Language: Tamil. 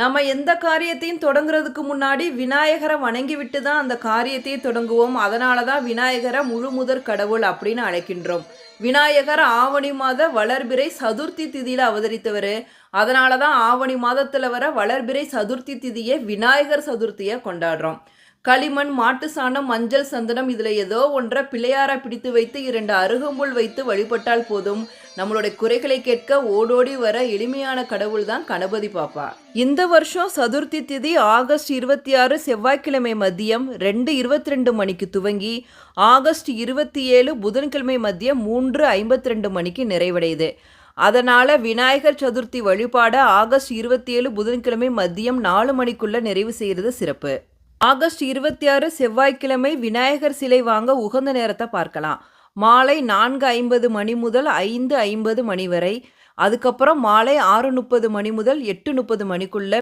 நம்ம எந்த காரியத்தையும் தொடங்குறதுக்கு முன்னாடி விநாயகரை வணங்கிவிட்டு தான் அந்த காரியத்தையே தொடங்குவோம். அதனால தான் விநாயகரை முழு முதற் கடவுள் அப்படின்னு அழைக்கின்றோம். விநாயகர் ஆவணி மாத வளர்பிறை சதுர்த்தி திதியில் அவதரித்தவர். அதனால தான் ஆவணி மாதத்தில் வர வளர்பிறை சதுர்த்தி திதியை விநாயகர் சதுர்த்தியை கொண்டாடுறோம். களிமண் மாட்டு சாணம் மஞ்சள் சந்தனம் இதில் ஏதோ ஒன்றை பிள்ளையாரா பிடித்து வைத்து இரண்டு அருகம்புல் வைத்து வழிபட்டால் போதும். நம்மளுடைய குறைகளை கேட்க ஓடோடி வர எளிமையான கடவுள் தான் கணபதி பாப்பா. இந்த வருஷம் சதுர்த்தி திதி ஆகஸ்ட் இருபத்தி ஆறு செவ்வாய்க்கிழமை மதியம் ரெண்டு இருபத்தி ரெண்டு மணிக்கு துவங்கி ஆகஸ்ட் இருபத்தி ஏழு புதன்கிழமை மதியம் மூன்று ஐம்பத்தி ரெண்டு மணிக்கு நிறைவடையுது. அதனால் விநாயகர் சதுர்த்தி வழிபாட ஆகஸ்ட் இருபத்தி ஏழு புதன்கிழமை மதியம் நாலு மணிக்குள்ளே நிறைவு செய்கிறது சிறப்பு. ஆகஸ்ட் இருபத்தி ஆறு செவ்வாய்க்கிழமை விநாயகர் சிலை வாங்க உகந்த நேரத்தை பார்க்கலாம். மாலை நான்கு ஐம்பது மணி முதல் ஐந்து ஐம்பது மணி வரை. அதுக்கப்புறம் மாலை ஆறு முப்பது மணி முதல் எட்டு முப்பது மணிக்குள்ள